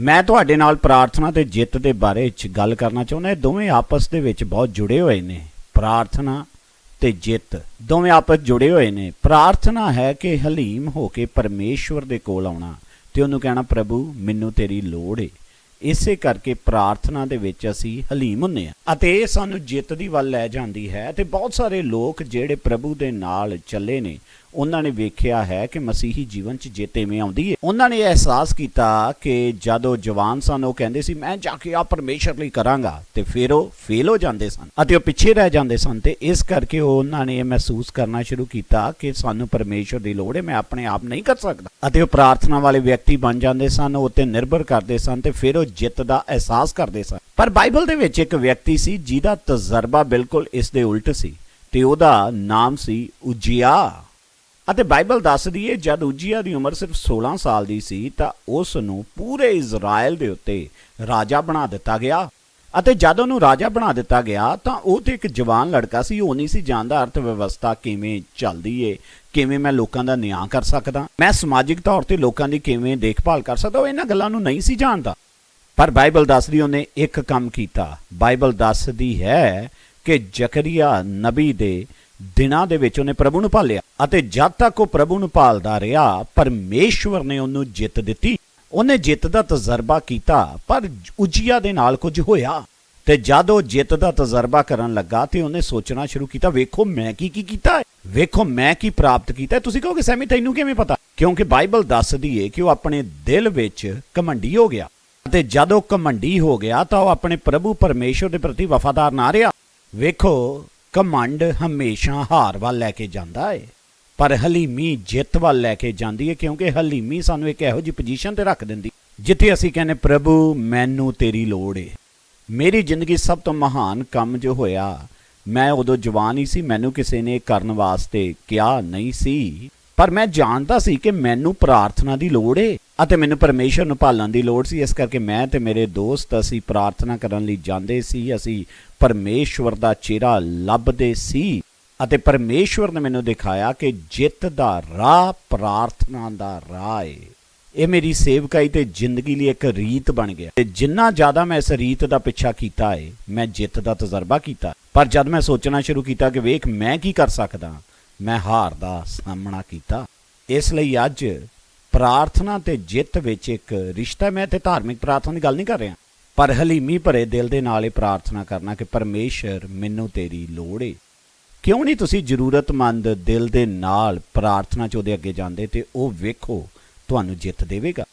ਮੈਂ ਤੁਹਾਡੇ ਨਾਲ ਪ੍ਰਾਰਥਨਾ ਤੇ ਜਿੱਤ ਦੇ ਬਾਰੇ ਵਿੱਚ ਗੱਲ ਕਰਨਾ ਚਾਹੁੰਦਾ ਇਹ ਦੋਵੇਂ ਆਪਸ ਦੇ ਵਿੱਚ ਬਹੁਤ ਜੁੜੇ ਹੋਏ ਨੇ। ਪ੍ਰਾਰਥਨਾ ਤੇ ਜਿੱਤ, ਦੋਵੇਂ ਆਪਸ ਜੁੜੇ ਹੋਏ ਨੇ। ਪ੍ਰਾਰਥਨਾ ਹੈ ਕਿ ਹਲੀਮ ਹੋ ਕੇ ਪਰਮੇਸ਼ਵਰ ਦੇ ਕੋਲ ਆਉਣਾ ਤੇ ਉਹਨੂੰ ਕਹਿਣਾ, ਪ੍ਰਭੂ, ਮੈਨੂੰ ਤੇਰੀ ਲੋੜ ਏ। ਇਸੇ ਕਰਕੇ ਪ੍ਰਾਰਥਨਾ ਦੇ ਵਿੱਚ ਅਸੀਂ ਹਲੀਮ ਹੁੰਨੇ ਆ ਅਤੇ ਇਹ ਸਾਨੂੰ ਜਿੱਤ ਦੀ ਵੱਲ ਲੈ ਜਾਂਦੀ ਹੈ ਤੇ ਬਹੁਤ ਸਾਰੇ ਲੋਕ ਜਿਹੜੇ ਪ੍ਰਭੂ ਦੇ ਨਾਲ ਚੱਲੇ ਨੇ, ਉਹਨਾਂ ਨੇ ਵੇਖਿਆ ਹੈ ਕਿ ਮਸੀਹੀ ਜੀਵਨ 'ਚ ਜਿੱਤ ਐਵੇਂ ਆਉਂਦੀ ਹੈ। ਉਹਨਾਂ ਨੇ ਇਹ ਅਹਿਸਾਸ ਕੀਤਾ ਕਿ ਜਦੋਂ ਜਵਾਨ ਸਨ, ਉਹ ਕਹਿੰਦੇ ਸੀ, ਮੈਂ ਜਾ ਕੇ ਆ ਪਰਮੇਸ਼ਰ ਲਈ ਕਰਾਂਗਾ। ਤੇ ਫਿਰ ਉਹ ਫੇਲ ਹੋ ਜਾਂਦੇ ਸਨ ਅਤੇ ਉਹ ਪਿੱਛੇ ਰਹਿ ਜਾਂਦੇ ਸਨ ਤੇ ਇਸ ਕਰਕੇ ਉਹ ਉਹਨਾਂ ਨੇ ਇਹ ਮਹਿਸੂਸ ਕਰਨਾ ਸ਼ੁਰੂ ਕੀਤਾ ਕਿ ਸਾਨੂੰ ਪਰਮੇਸ਼ਰ ਦੀ ਲੋੜ ਹੈ, ਮੈਂ ਆਪਣੇ ਆਪ ਨਹੀਂ ਕਰ ਸਕਦਾ। ਅਤੇ ਉਹ ਪ੍ਰਾਰਥਨਾ ਵਾਲੇ ਵਿਅਕਤੀ ਬਣ ਜਾਂਦੇ ਸਨ, ਉਹ ਤੇ ਨਿਰਭਰ ਕਰਦੇ ਸਨ ਤੇ ਫਿਰ ਉਹ ਜਿੱਤ ਦਾ ਅਹਿਸਾਸ ਕਰਦੇ ਸਨ। ਪਰ ਬਾਈਬਲ ਦੇ ਵਿੱਚ ਇੱਕ ਵਿਅਕਤੀ ਸੀ ਜਿਹਦਾ ਤਜਰਬਾ ਬਿਲਕੁਲ ਇਸ ਦੇ ਉਲਟ ਸੀ ਤੇ ਉਹਦਾ ਨਾਮ ਸੀ ਉਜੀਆ। ਅਤੇ ਬਾਈਬਲ ਦੱਸਦੀ ਹੈ ਜਦ ਉਜੀਆ ਦੀ ਉਮਰ ਸਿਰਫ 16 ਸਾਲ ਦੀ ਸੀ ਤਾਂ ਉਸ ਨੂੰ ਪੂਰੇ ਇਜ਼ਰਾਈਲ ਦੇ ਉੱਤੇ ਰਾਜਾ ਬਣਾ ਦਿੱਤਾ ਗਿਆ। ਅਤੇ ਜਦ ਉਹਨੂੰ ਰਾਜਾ ਬਣਾ ਦਿੱਤਾ ਗਿਆ, ਤਾਂ ਉਹ ਤੇ ਇੱਕ ਜਵਾਨ ਲੜਕਾ ਸੀ, ਉਹ ਨਹੀਂ ਸੀ ਜਾਣਦਾ ਅਰਥ ਵਿਵਸਥਾ ਕਿਵੇਂ ਚੱਲਦੀ ਏ, ਕਿਵੇਂ ਮੈਂ ਲੋਕਾਂ ਦਾ ਨਿਆਂ ਕਰ ਸਕਦਾ, ਮੈਂ ਸਮਾਜਿਕ ਤੌਰ ਤੇ ਲੋਕਾਂ ਦੀ ਕਿਵੇਂ ਦੇਖਭਾਲ ਕਰ ਸਕਦਾ, ਉਹ ਇਹਨਾਂ ਗੱਲਾਂ ਨੂੰ ਨਹੀਂ ਸੀ ਜਾਣਦਾ। ਪਰ ਬਾਈਬਲ ਦੱਸਦੀ ਉਹਨੇ ਇੱਕ ਕੰਮ ਕੀਤਾ, ਬਾਈਬਲ ਦੱਸਦੀ ਹੈ ਕਿ ਜ਼ਕਰੀਆ ਨਬੀ ਦੇ ਦਿਨਾਂ ਦੇ ਵਿੱਚ ਉਹਨੇ ਪ੍ਰਭੂ ਨੂੰ ਭਾਲਿਆ ਅਤੇ ਜਦ ਤੱਕ ਉਹ ਪ੍ਰਭੂ ਨੂੰ ਭਾਲਦਾ ਰਿਹਾ, ਪਰਮੇਸ਼ਵਰ ਨੇ ਉਹਨੂੰ ਜਿੱਤ ਦਿੱਤੀ। ਉਹਨੇ ਜਿੱਤ ਦਾ ਤਜਰਬਾ ਕੀਤਾ, ਪਰ ਉਜੀਆ ਦੇ ਨਾਲ ਕੁਝ ਹੋਇਆ। ਤੇ ਜਦ ਉਹ ਜਿੱਤ ਦਾ ਤਜਰਬਾ ਕਰਨ ਲੱਗਾ ਤੇ ਉਹਨੇ ਸੋਚਣਾ ਸ਼ੁਰੂ ਕੀਤਾ, ਵੇਖੋ ਮੈਂ ਕੀ ਕੀ ਕੀਤਾ ਹੈ? ਵੇਖੋ ਮੈਂ ਕੀ ਪ੍ਰਾਪਤ ਕੀਤਾ ਹੈ। ਤੁਸੀਂ ਕਹੋਗੇ ਸੈਮੀ ਤੈਨੂੰ ਕਿਵੇਂ ਪਤਾ? ਕਿਉਂਕਿ ਬਾਈਬਲ ਦੱਸਦੀ ਏ ਕਿ ਉਹ ਆਪਣੇ ਦਿਲ ਵਿੱਚ ਘਮੰਡੀ ਹੋ ਗਿਆ। ਅਤੇ ਜਦ ਉਹ ਘਮੰਡੀ ਹੋ ਗਿਆ, ਤਾਂ ਉਹ ਆਪਣੇ ਪ੍ਰਭੂ ਪਰਮੇਸ਼ਵਰ ਦੇ ਪ੍ਰਤੀ ਵਫਾਦਾਰ ਨਾ ਰਿਹਾ। ਵੇਖੋ, ਘਮੰਡ ਹਮੇਸ਼ਾ ਹਾਰ ਵੱਲ ਲੈ ਕੇ ਜਾਂਦਾ ਏ। ਪਰ ਹਲੀਮੀ ਜਿੱਤ ਵੱਲ ਲੈ ਕੇ ਜਾਂਦੀ ਹੈ ਕਿਉਂਕਿ ਹਲੀਮੀ ਸਾਨੂੰ ਇੱਕ ਇਹੋ ਜਿਹੀ ਪੋਜੀਸ਼ਨ ਤੇ ਰੱਖ ਦਿੰਦੀ, ਜਿੱਥੇ ਅਸੀਂ ਕਹਿੰਦੇ, ਪ੍ਰਭੂ, ਮੈਨੂੰ ਤੇਰੀ ਲੋੜ ਏ। ਮੇਰੀ ਜ਼ਿੰਦਗੀ ਸਭ ਤੋਂ ਮਹਾਨ ਕੰਮ ਜੋ ਹੋਇਆ, ਮੈਂ ਉਦੋਂ ਜਵਾਨ ਹੀ ਸੀ, ਮੈਨੂੰ ਕਿਸੇ ਨੇ ਕਰਨ ਵਾਸਤੇ ਕਿਹਾ ਨਹੀਂ ਸੀ। ਪਰ ਮੈਂ ਜਾਣਦਾ ਸੀ ਕਿ ਮੈਨੂੰ ਪ੍ਰਾਰਥਨਾ ਦੀ ਲੋੜ ਏ ਅਤੇ ਮੈਨੂੰ ਪਰਮੇਸ਼ਰ ਨੂੰ ਭਾਲਣ ਦੀ ਲੋੜ ਸੀ। ਇਸ ਕਰਕੇ ਮੈਂ ਤੇ ਮੇਰੇ ਦੋਸਤ ਅਸੀਂ ਪ੍ਰਾਰਥਨਾ ਕਰਨ ਲਈ ਜਾਂਦੇ ਸੀ, ਅਸੀਂ ਪਰਮੇਸ਼ਵਰ ਦਾ ਚਿਹਰਾ ਲੱਭਦੇ ਸੀ। ਅਤੇ ਪਰਮੇਸ਼ਵਰ ਨੇ ਮੈਨੂੰ ਦਿਖਾਇਆ ਕਿ ਜਿੱਤ ਦਾ ਰਾਹ ਪ੍ਰਾਰਥਨਾ ਦਾ ਰਾਹ ਏ। ਇਹ ਮੇਰੀ ਸੇਵਕਾਈ ਤੇ ਜ਼ਿੰਦਗੀ ਲਈ ਇੱਕ ਰੀਤ ਬਣ ਗਿਆ। ਤੇ ਜਿੰਨਾ ਜ਼ਿਆਦਾ ਮੈਂ ਇਸ ਰੀਤ ਦਾ ਪਿੱਛਾ ਕੀਤਾ ਏ, ਮੈਂ ਜਿੱਤ ਦਾ ਤਜਰਬਾ ਕੀਤਾ। ਪਰ ਜਦ ਮੈਂ ਸੋਚਣਾ ਸ਼ੁਰੂ ਕੀਤਾ ਕਿ ਵੇਖ, ਮੈਂ ਕੀ ਕਰ ਸਕਦਾ, ਮੈਂ ਹਾਰ ਦਾ ਸਾਹਮਣਾ ਕੀਤਾ। ਇਸ ਲਈ ਅੱਜ ਪ੍ਰਾਰਥਨਾ ਤੇ ਜਿੱਤ ਵਿੱਚ ਇੱਕ ਰਿਸ਼ਤਾ ਮੈਂ ਤੇ ਧਾਰਮਿਕ ਪ੍ਰਾਰਥਨਾ ਦੀ ਗੱਲ ਨਹੀਂ ਕਰ ਰਿਹਾ। ਪਰ ਹਲੀਮੀ ਭਰੇ ਦਿਲ ਦੇ ਨਾਲ ਇਹ ਪ੍ਰਾਰਥਨਾ ਕਰਨਾ ਕਿ ਪਰਮੇਸ਼ਰ ਮੈਨੂੰ ਤੇਰੀ ਲੋੜ ਏ। ਕਿਉਂ ਨਹੀਂ ਤੁਸੀਂ ਜ਼ਰੂਰਤਮੰਦ ਦਿਲ ਦੇ ਨਾਲ ਪ੍ਰਾਰਥਨਾ ਚ ਉਹਦੇ ਅੱਗੇ ਜਾਂਦੇ ਤੇ ਉਹ ਵੇਖੋ, ਤੁਹਾਨੂੰ ਜਿੱਤ ਦੇਵੇਗਾ?